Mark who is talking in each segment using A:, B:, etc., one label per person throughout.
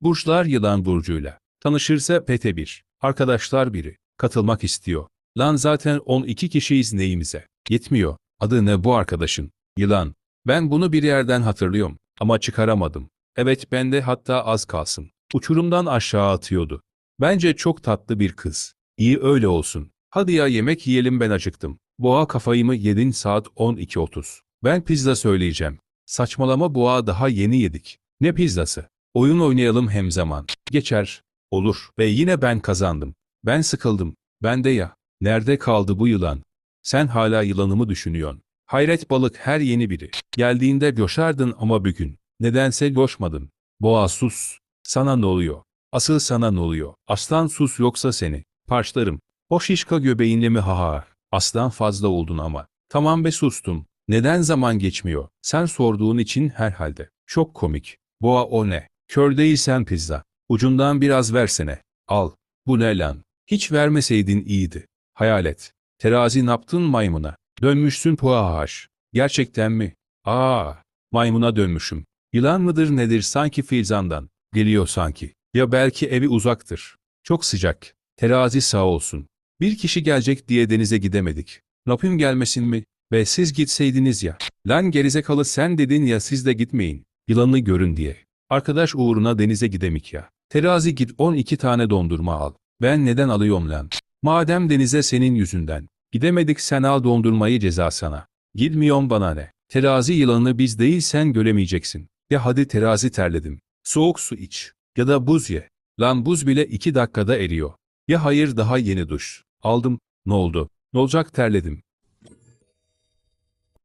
A: Burçlar yılan burcuyla. Tanışırsa pete bir. Arkadaşlar biri. Katılmak istiyor. Lan zaten 12 kişiyiz neyimize. Yetmiyor. Adı ne bu arkadaşın? Yılan. Ben bunu bir yerden hatırlıyorum. Ama çıkaramadım. Evet bende hatta az kalsın. Uçurumdan aşağı atıyordu. Bence çok tatlı bir kız. İyi öyle olsun. Hadi ya yemek yiyelim ben acıktım. Boğa kafayı mı yedin saat 12.30. Ben pizza söyleyeceğim. Saçmalama boğa daha yeni yedik. Ne pizzası? Oyun oynayalım hem zaman. Geçer. Olur. Ve yine ben kazandım. Ben sıkıldım. Ben de ya. Nerede kaldı bu yılan? Sen hala yılanımı düşünüyorsun. Hayret balık her yeni biri. Geldiğinde coşardın ama bugün. Nedense coşmadın. Boğa sus. Sana ne oluyor? Asıl sana ne oluyor? Aslan sus yoksa seni. Parçlarım. O şişka göbeğinle mi ha ha? Aslan fazla oldun ama. Tamam be sustum. Neden zaman geçmiyor? Sen sorduğun için herhalde. Çok komik. Boğa o ne? Kör değilsen pizza. Ucundan biraz versene. Al. Bu ne lan? Hiç vermeseydin iyiydi. Hayalet. Terazi naptın maymuna. Dönmüşsün puahaş. Gerçekten mi? Aa, maymuna dönmüşüm. Yılan mıdır nedir sanki filzandan. Geliyor sanki. Ya belki evi uzaktır. Çok sıcak. Terazi sağ olsun. Bir kişi gelecek diye denize gidemedik. Rabbim gelmesin mi? Ve siz gitseydiniz ya. Lan gerizekalı sen dedin ya siz de gitmeyin. Yılanı görün diye. Arkadaş uğruna denize gidemik ya. Terazi git 12 tane dondurma al. Ben neden alıyorum lan? Madem denize senin yüzünden. Gidemedik sen al dondurmayı ceza sana. Gitmiyorum bana ne. Terazi yılanını biz değil sen göremeyeceksin. Ya hadi terazi terledim. Soğuk su iç. Ya da buz ye. Lan buz bile 2 dakikada eriyor. Ya hayır daha yeni duş. Aldım. Ne oldu? Ne olacak terledim.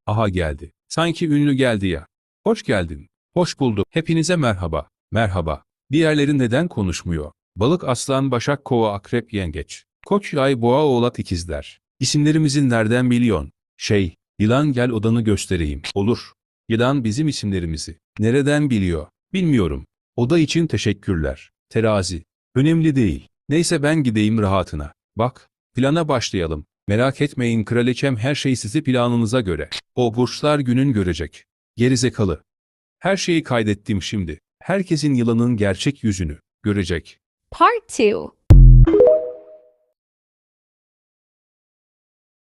A: Aha geldi. Sanki ünlü geldi ya. Hoş geldin. Hoş bulduk. Hepinize merhaba. Merhaba. Diğerleri neden konuşmuyor? Balık, aslan, başak, kova, akrep, yengeç. Koç, yay, boğa, oğlak, ikizler. İsimlerimizi nereden biliyorsun? Şey, yılan gel odanı göstereyim. Olur. Yılan bizim isimlerimizi. Nereden biliyor? Bilmiyorum. Oda için teşekkürler. Terazi. Önemli değil. Neyse ben gideyim rahatına. Bak, plana başlayalım. Merak etmeyin kraliçem her şey sizi planınıza göre. O burçlar günün görecek. Gerizekalı. Her şeyi kaydettim şimdi. Herkesin yılanın gerçek yüzünü görecek.
B: Part 2